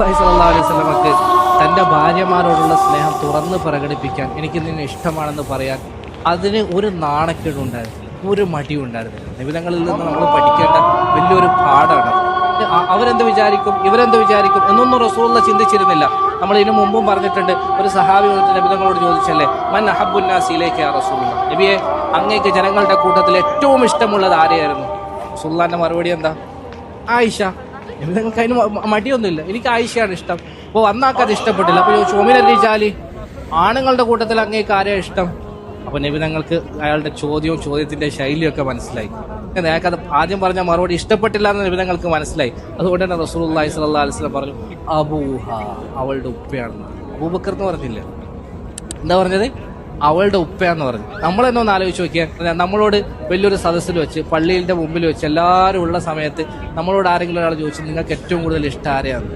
റസൂലുള്ളാഹി സ്വല്ലല്ലാഹു അലൈഹി വസല്ലമക്ക് തന്റെ ഭാര്യമാരോടുള്ള സ്നേഹം തുറന്ന് പ്രകടിപ്പിക്കാൻ എനിക്ക് നിന്നെ ഇഷ്ടമാണെന്ന് പറയാൻ അതിന് ഒരു നാണക്കേട് ഉണ്ടായിരുന്നില്ല. ഒരു മടിയും ഉണ്ടായിരുന്നില്ല. നിബിധങ്ങളിൽ നിന്ന് നമ്മൾ പഠിക്കേണ്ട വലിയൊരു പാഠമാണ്. അവരെന്ത് വിചാരിക്കും? ഇവരെന്ത് വിചാരിക്കും? എന്നൊന്നും റസൂലുള്ള ചിന്തിച്ചിരുന്നില്ല. നമ്മൾ ഇതിനു മുമ്പും പറഞ്ഞിട്ടുണ്ട്. ഒരു സഹാബി വന്നിട്ട് നബിതങ്ങളോട് ചോദിച്ചല്ലേ മൻ അഹബുന്നാസിലേക്ക് ആ റസൂലുള്ള? നബിയെ അങ്ങേക്ക് ജനങ്ങളുടെ കൂട്ടത്തിൽ ഏറ്റവും ഇഷ്ടമുള്ളത് ആരെയായിരുന്നു? റസൂള്ളാന്റെ മറുപടി എന്താ? ആയിഷ. നിങ്ങൾക്ക് അതിന് മടിയൊന്നുമില്ല. എനിക്ക് ആയിഷയാണ് ഇഷ്ടം. അപ്പോൾ വന്നാക്ക് അത് ഇഷ്ടപ്പെട്ടില്ല. അപ്പോൾ ഒമിനല്ലി ജാലി ആണുങ്ങളുടെ കൂട്ടത്തിൽ അങ്ങേക്ക് ആരെയാണ് ഇഷ്ടം? അപ്പോൾ നബി തങ്ങൾക്ക് അയാളുടെ ചോദ്യവും ചോദ്യത്തിന്റെ ശൈലിയൊക്കെ മനസ്സിലായി. അയാൾക്ക് അത് ആദ്യം പറഞ്ഞ മറുപടി ഇഷ്ടപ്പെട്ടില്ല എന്ന് നബി തങ്ങൾക്ക് മനസ്സിലായി. അതുകൊണ്ട് തന്നെ റസൂലുള്ളാഹി സ്വല്ലല്ലാഹു അലൈഹി വസല്ലം പറഞ്ഞു അബൂഹ അവളുടെ ഉപ്പയാണെന്ന്. അബൂബക്കർ എന്ന് പറഞ്ഞില്ല? എന്താ പറഞ്ഞത്? അവളുടെ ഉപ്പയാന്ന് പറഞ്ഞു. നമ്മൾ തന്നെ ഒന്ന് ആലോചിച്ച് നോക്കിയാൽ നമ്മളോട് വലിയൊരു സദസ്സിൽ വെച്ച് പള്ളിയിലെ മുമ്പിൽ വെച്ച് എല്ലാവരും ഉള്ള സമയത്ത് നമ്മളോട് ആരെങ്കിലും ഒരാൾ ചോദിച്ചു നിങ്ങൾക്ക് ഏറ്റവും കൂടുതൽ ഇഷ്ടം ആരെയാണ്